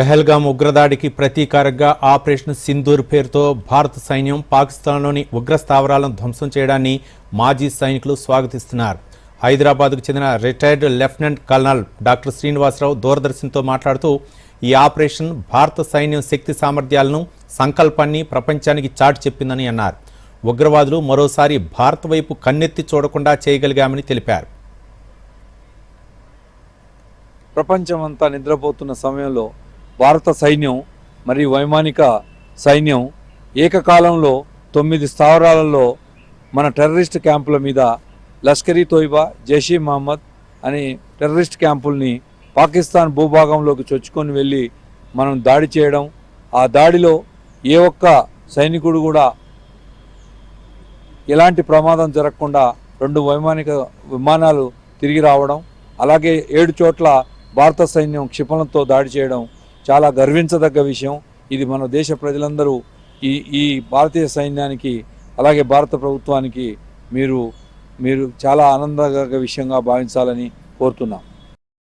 పెహల్గాం ఉగ్రదాడికి ప్రతీకారంగా ఆపరేషన్ సింధూర్ పేరుతో భారత సైన్యం పాకిస్తాన్లోని ఉగ్ర స్థావరాలను ధ్వంసం చేయడాన్ని మాజీ సైనికులు స్వాగతిస్తున్నారు. హైదరాబాద్కు చెందిన retired lieutenant colonel doctor Srinivasarao దూరదర్శన్తో మాట్లాడుతూ ఈ ఆపరేషన్ భారత సైన్యం శక్తి సామర్థ్యాలను సంకల్పాన్ని ప్రపంచానికి చాటి చెప్పిందని అన్నారు. ఉగ్రవాదులు మరోసారి భారత్ వైపు కన్నెత్తి చూడకుండా చేయగలిగామని తెలిపారు. ప్రపంచమంతా నిద్రపోతున్న సమయంలో భారత సైన్యం మరియు వైమానిక సైన్యం ఏకకాలంలో తొమ్మిది స్థావరాలలో మన టెర్రరిస్ట్ క్యాంపుల మీద లష్కరీ తోయిబా జైషీ మహమ్మద్ అనే టెర్రరిస్ట్ క్యాంపుల్ని పాకిస్తాన్ భూభాగంలోకి చొచ్చుకొని వెళ్ళి మనం దాడి చేయడం ఆ దాడిలో ఏ ఒక్క సైనికుడు కూడా ఎలాంటి ప్రమాదం జరగకుండా రెండు వైమానిక విమానాలు తిరిగి రావడం అలాగే ఏడు చోట్ల భారత సైన్యం క్షిపణులతో దాడి చేయడం చాలా గర్వించదగ్గ విషయం. ఇది మన దేశ ప్రజలందరూ ఈ ఈ భారతీయ సైన్యానికి అలాగే భారత ప్రభుత్వానికి మీరు మీరు చాలా ఆనందదగ్గ విషయంగా భావించాలని కోరుతున్నాం.